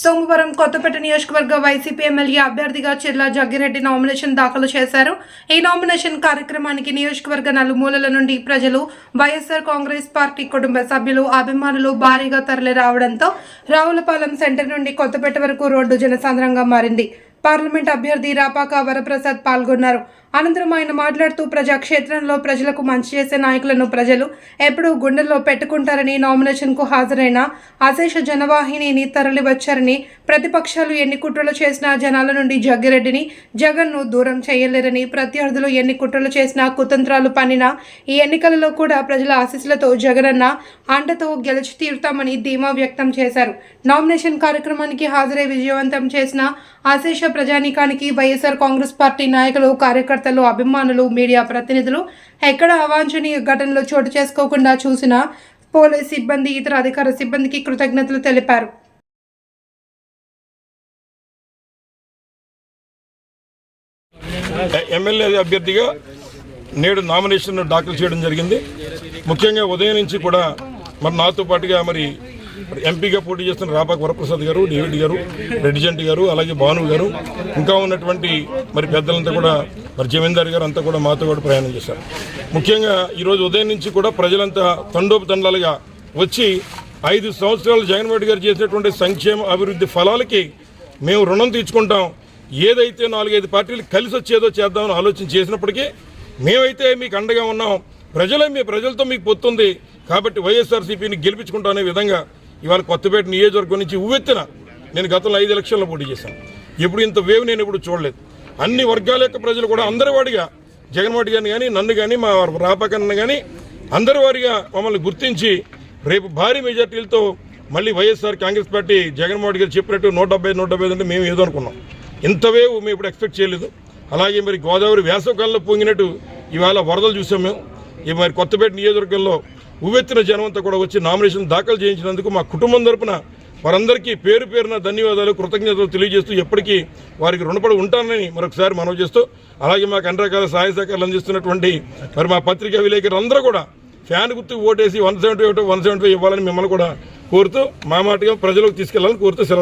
సోమవారం కొత్తపేట నియోజకవర్గ YCP MLA అభ్యర్థిగా చెర్ల జగ్గిరెడ్డి నామినేషన్ దాఖలు చేశారు. ఈ నామినేషన్ కార్యక్రమానికి నియోజకవర్గ నలుమూలల నుండి ప్రజలు వైఎస్ఆర్ కాంగ్రెస్ పార్టీ కుటుంబ సభ్యులు అభిమానులు భారీగా తరలి రావడంతో రావులపాలెం సెంటర్ నుండి కొత్తపేట వరకు రోడ్డు జనసాంద్రంగా మారింది. పార్లమెంట్ అభ్యర్థి రాపాక వరప్రసాద్ పాల్గొన్నారు. అనంతరం ఆయన మాట్లాడుతూ ప్రజాక్షేత్రంలో ప్రజలకు మంచి చేసే నాయకులను ప్రజలు ఎప్పుడూ గుండెల్లో పెట్టుకుంటారని నామినేషన్కు హాజరైన అశేష జనవాహినిని తరలివచ్చారని ప్రతిపక్షాలు ఎన్ని కుట్రలు చేసినా జనాల నుండి జగ్గిరెడ్డిని జగన్ను దూరం చేయలేరని ప్రత్యర్థులు ఎన్ని కుట్రలు చేసినా కుతంత్రాలు పనినా ఈ ఎన్నికలలో కూడా ప్రజల ఆశీస్సులతో జగనన్న అండతో గెలిచి తీరుతామని ధీమా వ్యక్తం చేశారు. నామినేషన్ కార్యక్రమానికి హాజరై విజయవంతం చేసిన అశేష ప్రజానీకానికి వైఎస్ఆర్ కాంగ్రెస్ పార్టీ నాయకులు కార్యకర్తలు అభిమానులు మీడియా ప్రతినిధులు ఎక్కడ అవాంఛనీయ ఘటనలు చోటు చేసుకోకుండా చూసిన పోలీస్ సిబ్బంది ఇతర అధికార సిబ్బందికి కృతజ్ఞతలు తెలిపారు. ఎమ్మెల్యే అభ్యర్థిగా నేడు నామినేషన్ దాఖలు చేయడం జరిగింది. ముఖ్యంగా ఉదయం నుంచి కూడా మరి నాతో పాటుగా మరి ఎంపీగా పోటీ చేస్తున్న రాపాక వరప్రసాద్ గారు డేవిడ్ గారు రెడ్డిజెంట్ గారు అలాగే భాను గారు ఇంకా ఉన్నటువంటి మరి పెద్దలంతా కూడా మరి జమీందార్ గారు అంతా కూడా మాతో కూడా ప్రయాణం చేశారు. ముఖ్యంగా ఈరోజు ఉదయం నుంచి కూడా ప్రజలంతా తండోపతండాలుగా వచ్చి ఐదు సంవత్సరాలు జగన్మోహన్ రెడ్డి గారు చేసినటువంటి సంక్షేమ అభివృద్ధి ఫలాలకి మేము రుణం తీర్చుకుంటాం. ఏదైతే నాలుగైదు పార్టీలు కలిసి వచ్చేదో చేద్దామని ఆలోచన చేసినప్పటికీ మేమైతే మీకు అండగా ఉన్నాం. ప్రజలే మీ ప్రజలతో మీకు పొత్తుంది. కాబట్టి వైఎస్ఆర్సీపీని గెలిపించుకుంటాం అనే విధంగా ఇవాళ కొత్తపేట నియోజకవర్గం నుంచి ఉవ్వెత్తిన నేను గతంలో ఐదు ఎలక్షన్లో పోటీ చేశాను. ఎప్పుడు ఇంత వేవ్ నేను ఎప్పుడు చూడలేదు. అన్ని వర్గాల యొక్క ప్రజలు కూడా అందరి వాడిగా జగన్మోహన్ గారిని కానీ నన్ను కానీ మా రాపకన్న కానీ అందరి వారిగా మమ్మల్ని గుర్తించి రేపు భారీ మెజార్టీలతో మళ్ళీ వైఎస్ఆర్ కాంగ్రెస్ పార్టీ జగన్మోహన్ గారు చెప్పినట్టు నూట డెబ్బై నూట డెబ్బై అంటే మేము ఏదో అనుకున్నాం. ఇంత వేవ్ మేము ఇప్పుడు ఎక్స్పెక్ట్ చేయలేదు. అలాగే మరి గోదావరి వేసవకాలంలో పొంగినట్టు ఇవాళ వరదలు చూసాం మేము. ఈ మరి కొత్తపేట నియోజకవర్గంలో ఉవ్వెత్తిన జనం అంతా కూడా వచ్చి నామినేషన్ దాఖలు చేయించినందుకు మా కుటుంబం తరపున వారందరికీ పేరు పేరున ధన్యవాదాలు కృతజ్ఞతలు తెలియజేస్తూ ఎప్పటికీ వారికి రుణపడి ఉంటానని మరొకసారి మనవి చేస్తూ అలాగే మాకు అన్ని రకాల సహాయ సహకారాలు అందిస్తున్నటువంటి మరి మా పత్రికా విలేకరులు అందరూ కూడా ఫ్యాన్ గుర్తు ఓటేసి వన్ సెవెంటీ ఒకటి వన్ సెవెంటీ ఇవ్వాలని మిమ్మల్ని కూడా కోరుతూ మా మాటగా ప్రజలకు తీసుకెళ్ళాలని కోరుతూ సెలవు